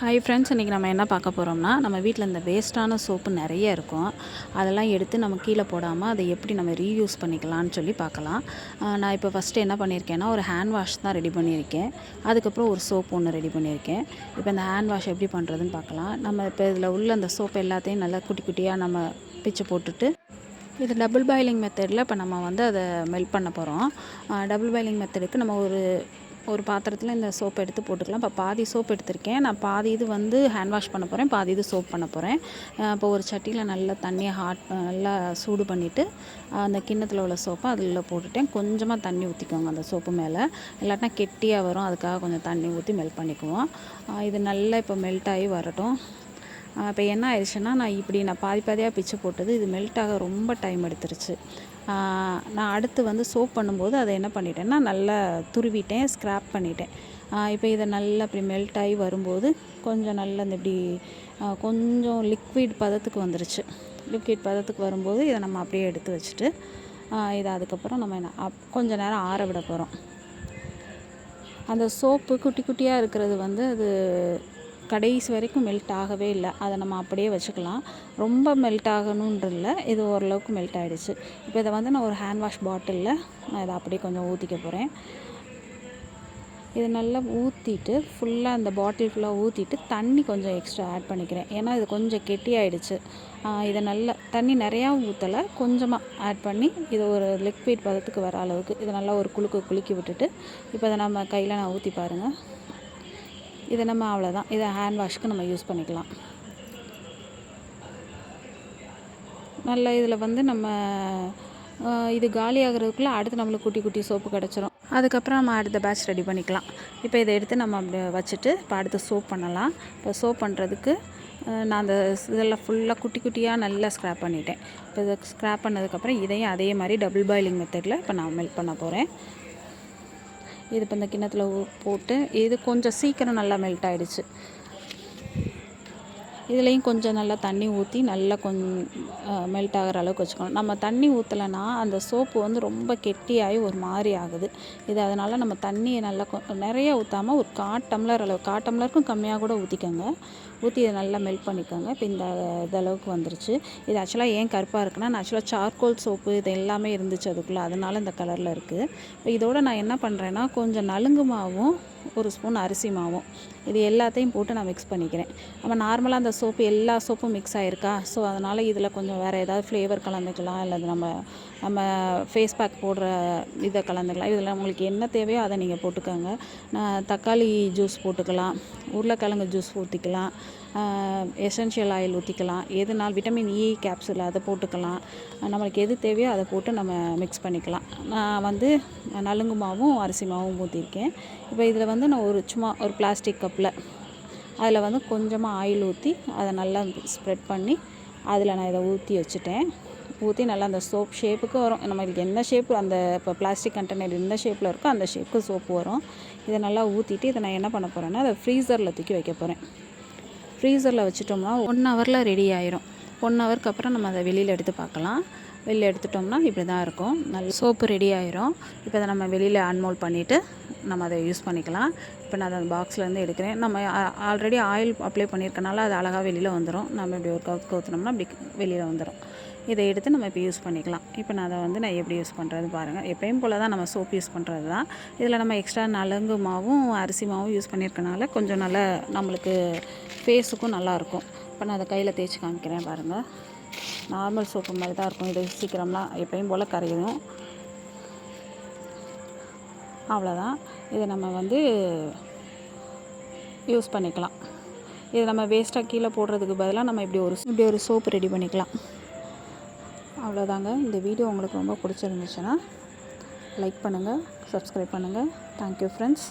Hi friends இன்றைக்கி நம்ம என்ன பார்க்க போகிறோம்னா நம்ம வீட்டில் இந்த வேஸ்ட்டான சோப்பு நிறைய இருக்கும். அதெல்லாம் எடுத்து நம்ம கீழே போடாமல் அதை எப்படி நம்ம ரீயூஸ் பண்ணிக்கலாம்னு சொல்லி பார்க்கலாம். நான் இப்போ ஃபஸ்ட்டு என்ன பண்ணியிருக்கேன்னா ஒரு ஹேண்ட் வாஷ் தான் ரெடி பண்ணியிருக்கேன். அதுக்கப்புறம் ஒரு சோப் ஒன்று ரெடி பண்ணியிருக்கேன். இப்போ இந்த ஹேண்ட் வாஷ் எப்படி பண்ணுறதுன்னு பார்க்கலாம். நம்ம இப்போ இதில் உள்ள அந்த சோப்பு எல்லாத்தையும் நல்லா குட்டி குட்டியாக நம்ம பிச்சு போட்டுட்டு இது டபுள் பாயிலிங் மெத்தடில் இப்போ நம்ம வந்து அதை மெல்ட் பண்ண போகிறோம் டபுள் பாயிலிங் மெத்தடுக்கு நம்ம ஒரு ஒரு பாத்திரத்தில் இந்த சோப் எடுத்து போட்டுக்கலாம். இப்போ பாதி சோப் எடுத்திருக்கேன். நான் பாதி இது வந்து ஹேண்ட் வாஷ் பண்ண போகிறேன் பாதி இது சோப் பண்ண போகிறேன் இப்போ ஒரு சட்டியில் நல்லா தண்ணியை ஹாட் நல்லா சூடு பண்ணிவிட்டு அந்த கிண்ணத்தில் உள்ள சோப்பை அதில் போட்டுட்டேன். கொஞ்சமாக தண்ணி ஊற்றிக்கோங்க அந்த சோப்பு மேலே. இல்லாட்டினா கெட்டியாக வரும். அதுக்காக கொஞ்சம் தண்ணி ஊற்றி மெல்ட் பண்ணிக்குவோம். இது நல்லா இப்போ மெல்ட் ஆகி வரட்டும். இப்போ என்ன ஆயிடுச்சுன்னா நான் இப்படி நான் பாதி பாதியாக பிச்சு போட்டது இது மெல்ட் ஆக ரொம்ப டைம் எடுத்துருச்சு. நான் அடுத்து வந்து சோப் பண்ணும்போது அதை என்ன பண்ணிட்டேன்னா நல்லா துருவிட்டேன் ஸ்க்ராப் பண்ணிட்டேன். இப்போ இதை நல்லா அப்படி மெல்ட் ஆகி வரும்போது கொஞ்சம் நல்லா இந்த இப்படி கொஞ்சம் லிக்விட் பதத்துக்கு வந்துருச்சு. லிக்விட் பதத்துக்கு வரும்போது இதை நம்ம அப்படியே எடுத்து வச்சுட்டு இதை அதுக்கப்புறம் நம்ம என்ன அப் கொஞ்சம் நேரம் ஆற விட போகிறோம் அந்த சோப்பு குட்டி குட்டியாக இருக்கிறது வந்து அது கடைசி வரைக்கும் மெல்ட் ஆகவே இல்லை. அதை நம்ம அப்படியே வச்சுக்கலாம். ரொம்ப மெல்ட் ஆகணுன்ற இல்லை இது ஓரளவுக்கு மெல்ட் ஆகிடுச்சு இப்போ இதை வந்து நான் ஒரு ஹேண்ட் வாஷ் பாட்டிலில் நான் இதை அப்படியே கொஞ்சம் ஊற்றிக்க போகிறேன் இது நல்லா ஊற்றிட்டு ஃபுல்லாக அந்த பாட்டில் ஃபுல்லாக ஊற்றிட்டு தண்ணி கொஞ்சம் எக்ஸ்ட்ரா ஆட் பண்ணிக்கிறேன். ஏன்னா இது கொஞ்சம் கெட்டியாயிடுச்சு இதை நல்லா தண்ணி நிறையா ஊற்றலை கொஞ்சமாக ஆட் பண்ணி இது ஒரு லிக்விட் பதத்துக்கு வர அளவுக்கு இதை நல்லா ஒரு குலுக்கு குலுக்கி விட்டுட்டு இப்போ இதை நம்ம கையில் நான் ஊற்றி பாருங்கள் இதை நம்ம அவ்வளோதான் இதை ஹேண்ட் வாஷ்க்கு நம்ம யூஸ் பண்ணிக்கலாம். நல்ல இதில் வந்து நம்ம இது காலி ஆகிறதுக்குள்ளே அடுத்து நம்மளுக்கு குட்டி குட்டி சோப்பு கிடச்சிரும். அதுக்கப்புறம் நம்ம அடுத்த பேட்ச் ரெடி பண்ணிக்கலாம். இப்போ இதை எடுத்து நம்ம அப்படி வச்சுட்டு இப்போ அடுத்து சோப் பண்ணலாம். இப்போ சோப் பண்ணுறதுக்கு நான் அந்த இதெல்லாம் ஃபுல்லாக குட்டி குட்டியாக நல்லா ஸ்க்ராப் பண்ணிட்டேன். இப்போ இதை ஸ்க்ராப் பண்ணதுக்கப்புறம் இதையும் அதே மாதிரி டபுள் பாயிலிங் மெத்தடில் இப்போ நான் மெல்ட் பண்ண போகிறேன் இது இப்போ இந்த கிண்ணத்தில் போட்டு இது கொஞ்சம் சீக்கிரம் நல்லா மெல்ட் ஆகிடுச்சு இதுலேயும் கொஞ்சம் நல்லா தண்ணி ஊற்றி நல்லா கொஞ் மெல்ட் ஆகிற அளவுக்கு வச்சுக்கணும். நம்ம தண்ணி ஊற்றலைன்னா அந்த சோப்பு வந்து ரொம்ப கெட்டியாகி ஒரு மாதிரி ஆகுது. இது அதனால் நம்ம தண்ணியை நல்லா கொ நிறைய ஊற்றாமல் ஒரு கால் டம்ளர் அளவு கால் டம்ளருக்கும் கம்மியாக கூட ஊற்றிக்கோங்க ஊற்றி இதை நல்லா மெல்ட் பண்ணிக்கோங்க. இப்போ இந்த இதளவுக்கு அளவுக்கு வந்துருச்சு. இது ஆக்சுவலாக ஏன் கருப்பாக இருக்குன்னா நான் ஆக்சுவலாக சார்கோல் சோப்பு இது எல்லாமே இருந்துச்சு அதுக்குள்ளே. அதனால் இந்த கலரில் இருக்குது இப்போ இதோட நான் என்ன பண்ணுறேன்னா கொஞ்சம் நலுங்கு மாவும் ஒரு ஸ்பூன் அரிசி மாவும் இது எல்லாத்தையும் போட்டு நான் மிக்ஸ் பண்ணிக்கிறேன். நம்ம நார்மலாக அந்த சோப்பு எல்லா சோப்பும் மிக்ஸ் ஆகிருக்கா ஸோ அதனால் இதில் கொஞ்சம் வேறு ஏதாவது ஃப்ளேவர் கலந்துக்கலாம். இல்லை நம்ம நம்ம ஃபேஸ் பேக் போடுற இதை கலந்துக்கலாம். இதில் உங்களுக்கு என்ன தேவையோ அதை நீங்கள் போட்டுக்கோங்க. நான் தக்காளி ஜூஸ் போட்டுக்கலாம். உருளைக்கிழங்கு ஜூஸ் ஊற்றிக்கலாம் எசென்ஷியல் ஆயில் ஊற்றிக்கலாம் எதுனால் விட்டமின் இ கேப்சூல் அதை போட்டுக்கலாம். நம்மளுக்கு எது தேவையோ அதை போட்டு நம்ம மிக்ஸ் பண்ணிக்கலாம். நான் வந்து நலுங்கு மாவும் அரிசி மாவும் ஊற்றிருக்கேன் இப்போ இதில் வந்து நான் ஒரு சும்மா ஒரு பிளாஸ்டிக் கப்பில் அதில் வந்து கொஞ்சமாக ஆயில் ஊற்றி அதை நல்லா ஸ்ப்ரெட் பண்ணி அதில் நான் இதை ஊற்றி வச்சுட்டேன். ஊற்றி நல்லா அந்த சோப் ஷேப்புக்கு வரும். நம்மளுக்கு என்ன ஷேப் அந்த இப்போ பிளாஸ்டிக் கண்டெய்னர் எந்த ஷேப்பில் இருக்கோ அந்த ஷேப்புக்கு சோப்பு வரும். இதை நல்லா ஊற்றிட்டு இதை நான் என்ன பண்ண போகிறேன்னா அதை ஃப்ரீசரில் தூக்கி வைக்க போகிறேன் ஃப்ரீசரில் வச்சுட்டோம்னா ஒன் ஹவரில் ரெடி ஆயிரும். ஒன் ஹவருக்கு அப்புறம் நம்ம அதை வெளியில் எடுத்து பார்க்கலாம். வெளியில் எடுத்துட்டோம்னா இப்படி தான் இருக்கும். நல்ல சோப்பு ரெடி ஆயிரும். இப்போ அதை நம்ம வெளியில் அன்மோல் பண்ணிவிட்டு நம்ம அதை யூஸ் பண்ணிக்கலாம். இப்போ நான் அதை பாக்ஸ்லேருந்து எடுக்கிறேன். நம்ம ஆல்ரெடி ஆயில் அப்ளை பண்ணியிருக்கனால அது அழகாக வெளியில் வந்துடும் நம்ம இப்படி ஒரு கவுத்து கவுத்துனோம்னா அப்படி வெளியில் வந்துடும் இதை எடுத்து நம்ம இப்போ யூஸ் பண்ணிக்கலாம். இப்போ நான் அதை வந்து நான் எப்படி யூஸ் பண்ணுறது பாருங்கள் எப்பயும் போல் தான் நம்ம சோப் யூஸ் பண்ணுறது தான் இதில் நம்ம எக்ஸ்ட்ரா நலங்கு மாவும் அரிசி மாவும் யூஸ் பண்ணியிருக்கனால கொஞ்சம் நல்லா நம்மளுக்கு ஃபேஸுக்கும் நல்லாயிருக்கும் இப்போ நான் அதை கையில் தேய்ச்சி காமிக்கிறேன் பாருங்கள் நார்மல் சோப்பு மாதிரி தான் இருக்கும். இது சீக்கிரம்லாம் எப்பயும் போல் கரையும் அவ்வளோதான் இதை நம்ம வந்து யூஸ் பண்ணிக்கலாம். இது நம்ம வேஸ்ட்டாக கீழே போடுறதுக்கு பதிலாக நம்ம இப்படி ஒரு இப்படி ஒரு சோப்பு ரெடி பண்ணிக்கலாம். அவ்வளோதாங்க இந்த வீடியோ உங்களுக்கு ரொம்ப பிடிச்சிருந்துச்சுன்னா லைக் பண்ணுங்கள் சப்ஸ்கிரைப் பண்ணுங்கள் தேங்க்யூ ஃப்ரெண்ட்ஸ்